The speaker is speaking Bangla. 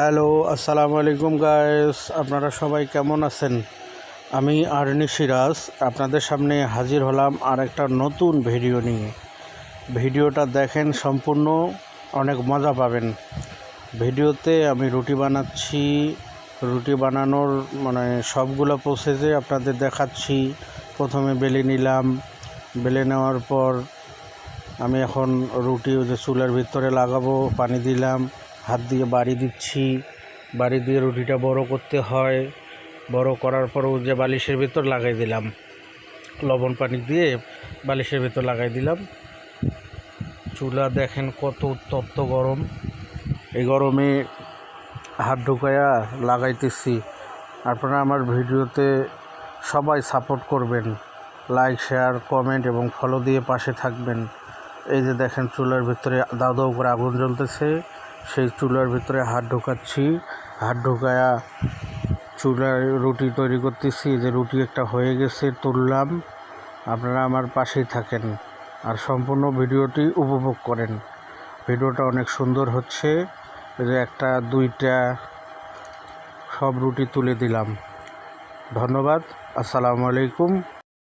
হ্যালো, আসসালামু আলাইকুম গাইস আপনারা সবাই কেমন আছেন? আমি আরনি সিরাজ। আপনাদের সামনে হাজির হলাম আর একটা নতুন ভিডিও নিয়ে। ভিডিওটা দেখেন সম্পূর্ণ, অনেক মজা পাবেন। ভিডিওতে আমি রুটি বানাচ্ছি। রুটি বানানোর মানে সবগুলো প্রসেসে আপনাদের দেখাচ্ছি। প্রথমে বেলে নিলাম। বেলে নেওয়ার পর আমি এখন রুটি ওই যে চুলার ভিতরে লাগাবো, পানি দিলাম। হাত দিয়ে বাড়ি দিচ্ছি। বাড়ি দিয়ে রুটিটা বড় করতে হয়। বড় করার পর ওই যে বালিশের ভেতর লাগাই দিলাম। লবণ পানি দিয়ে বালিশের ভেতর লাগাই দিলাম। চুলা দেখেন কত উত্তপ্ত গরম। এই গরমে হাত ঢুকায়া লাগাইতেছি। আপনারা আমার ভিডিওতে সবাই সাপোর্ট করবেন। লাইক শেয়ার কমেন্ট এবং ফলো দিয়ে পাশে থাকবেন। এই যে দেখেন চুলার ভিতরে দাও দাও করে আগুন জ্বলতেছে। সেই চুলার ভিতরে হাত ঢোকাচ্ছি। হাত ঢোকায়া চুলার রুটি তৈরি করতেছি। যে রুটি একটা হয়ে গেছে, তুললাম। আপনারা আমার পাশেই থাকেন আর সম্পূর্ণ ভিডিওটি উপভোগ করেন। ভিডিওটা অনেক সুন্দর হচ্ছে। যে একটা, দুইটা, সব রুটি তুলে দিলাম। ধন্যবাদ। আসসালামু আলাইকুম।